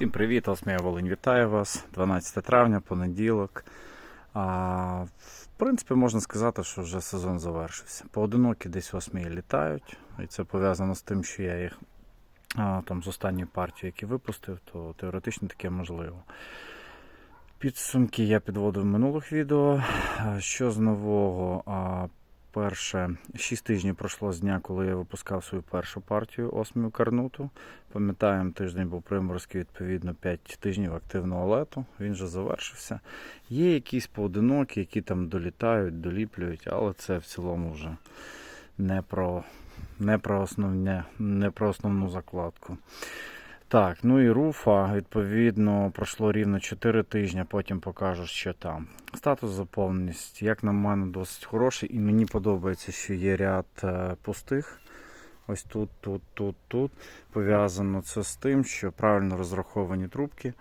Всім привіт, Осмія Волинь, вітаю вас. 12 травня, понеділок. А, в принципі, можна сказати, що вже сезон завершився. Поодинокі десь осмії літають, і це пов'язано з тим, що я їх а, там з останньої партії, які випустив, то теоретично таке можливо. Підсумки я підводив в минулих відео. Що з нового? Перше, 6 тижнів пройшло з дня, коли я випускав свою першу партію осмію карнуту. Пам'ятаємо, тиждень був приморський, відповідно, 5 тижнів активного лету. Він вже завершився. Є якісь поодинокі, які там долітають, доліплюють, але це в цілому вже не про, не про, основне, не про основну закладку. Так, ну і руфа, відповідно, пройшло рівно 4 тижні, потім покажу, що там. Статус заповненість, як на мене, досить хороший, і мені подобається, що є ряд е, пустих. Ось тут, тут, тут, тут. Пов'язано це з тим, що правильно розраховані трубки.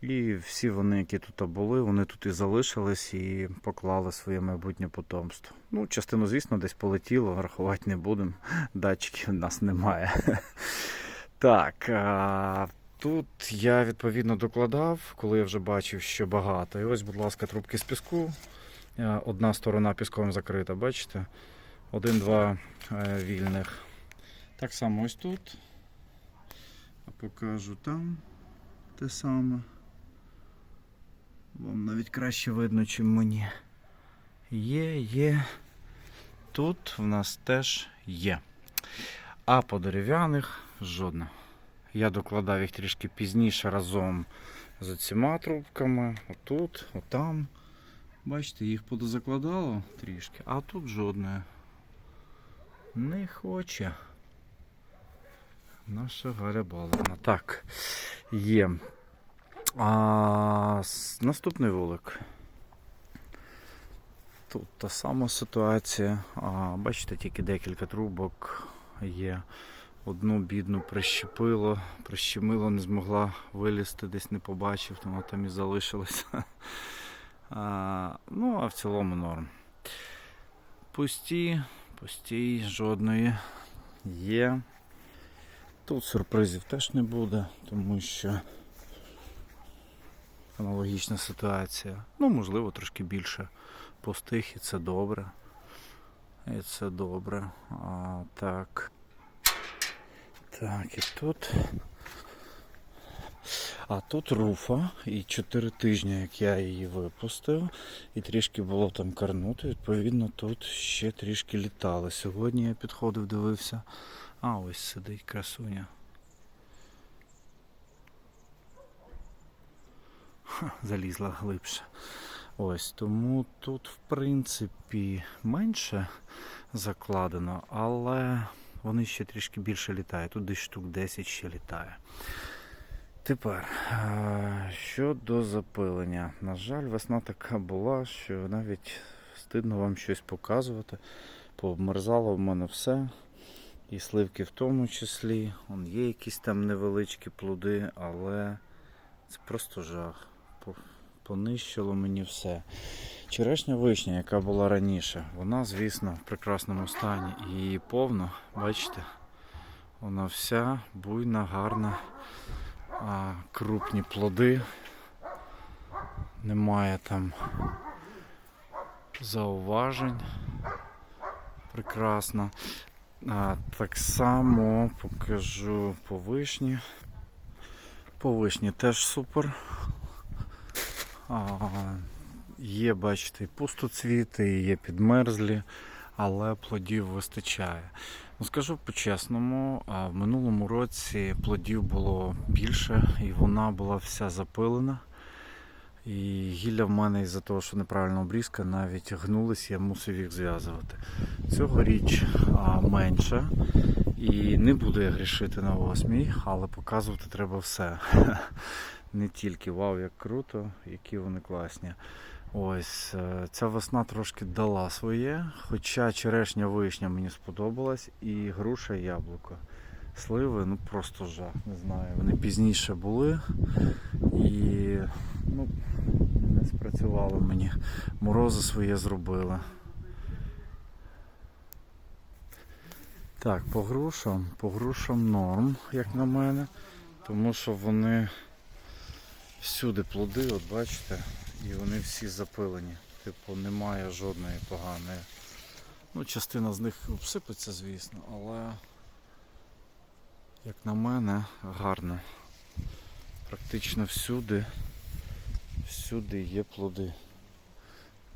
І всі вони, які тут були, вони тут і залишились і поклали своє майбутнє потомство. Ну, частину, звісно, десь полетіло, рахувати не будемо. Датчиків у нас немає. Так, а, тут я відповідно докладав, коли я вже бачив, що багато. І ось, будь ласка, трубки з піску. Е, Одна сторона піском закрита, бачите? Один-два е, вільних. Так само ось тут. Покажу там те саме. Вам навіть краще видно, чим мені. Є, є. Тут в нас теж є. А по дерев'яних жодна. Я докладав їх трішки пізніше разом з цими трубками. Отут, отам. Бачите, їх подозакладало трішки, а тут жодної. Не хоче. Наша Галя Баловна. Так, є. А, наступний вулик. Тут та сама ситуація. А, бачите, тільки декілька трубок є. Одну бідну прищепило, прищемило, не змогла вилізти, десь не побачив, тому там і залишилося. А, ну, а в цілому норм. Пусті, пусті, жодної є. Тут сюрпризів теж не буде, тому що аналогічна ситуація. Ну, можливо, трошки більше пустих, і це добре. І це добре. А, так. Так, і тут. А тут руфа, і 4 тижні, як я її випустив, і трішки було там карнути, відповідно, тут ще трішки літали. Сьогодні я підходив, дивився. А, ось сидить красуня. Ха, залізла глибше. Ось, тому тут, в принципі, менше закладено, але вони ще трішки більше літають. Тут десь штук 10 ще літає. Тепер щодо запилення. На жаль, весна така була, що навіть стидно вам щось показувати. Пообмерзало в мене все. І сливки в тому числі. Он є якісь там невеличкі плоди, але це просто жах. Понищило мені все. Черешня вишня, яка була раніше, вона, звісно, в прекрасному стані і її повно, бачите, вона вся буйна, гарна, а, крупні плоди. Немає там зауважень. Прекрасно. А, так само покажу по вишні. По вишні теж супер. А, Є, бачите, пустоцвіти, і є підмерзлі, але плодів вистачає. Ну, скажу по-чесному, в минулому році плодів було більше, і вона була вся запилена. І гілля в мене із-за того, що неправильна обрізка, навіть гнулись, я мусив їх зв'язувати. Цьогоріч менше. І не буду я грішити на осмій, але показувати треба все. Не тільки вау, як круто, які вони класні. Ось е, ця весна трошки дала своє, хоча черешня вишня мені сподобалась і груша і яблуко. Сливи, ну просто жах, не знаю. Вони пізніше були і ну, не спрацювало мені. Морози своє зробили. Так, по грушам, по грушам норм, як на мене, тому що вони Всюди плоди, от бачите, і вони всі запилені. Типу, немає жодної поганої. Ну, частина з них обсипеться, звісно, але, як на мене, гарно. Практично всюди, всюди є плоди.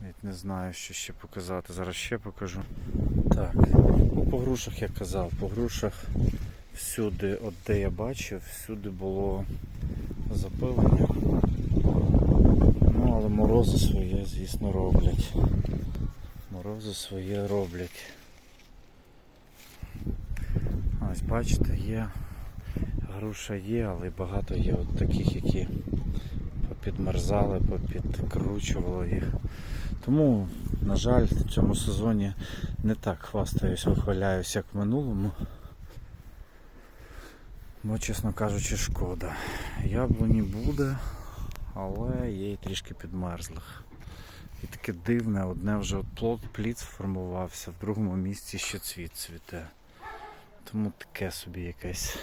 Навіть не знаю, що ще показати. Зараз ще покажу. Так, по грушах я казав, по грушах всюди, от де я бачив, всюди було запилення. Ну, але морози своє, звісно, роблять. Морози своє роблять. Ось бачите, є. Груша є, але багато є от таких, які попідмерзали, попідкручували їх. Тому, на жаль, в цьому сезоні не так хвастаюсь, вихваляюсь, як в минулому. Бо, чесно кажучи, шкода. Яблуні буде, але є і трішки підмерзлих. І таке дивне, одне вже от плод, плід сформувався, в другому місці ще цвіт цвіте. Тому таке собі якесь.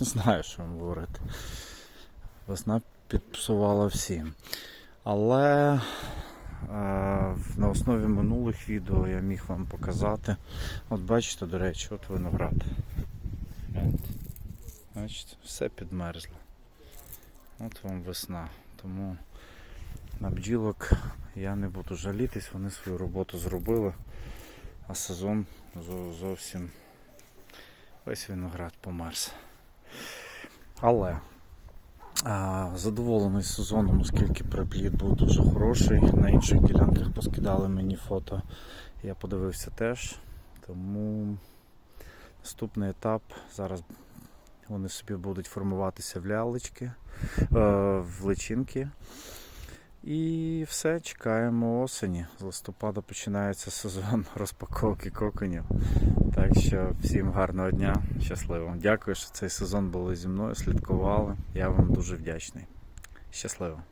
Не знаю, що вам говорити. Весна підпсувала всім. Але е, на основі минулих відео я міг вам показати. От бачите, до речі, от виноград. Бачите, все підмерзло. От вам весна. Тому на бджілок я не буду жалітись, вони свою роботу зробили, а сезон зовсім весь виноград померз. Але а, задоволений сезоном, оскільки приплід був дуже хороший. На інших ділянках поскидали мені фото. Я подивився теж. Тому наступний етап зараз вони собі будуть формуватися в лялечки, е, в личинки. І все, чекаємо осені. З листопада починається сезон розпаковки коконів. Так що всім гарного дня, щасливо. Дякую, що цей сезон були зі мною, слідкували. Я вам дуже вдячний. Щасливо.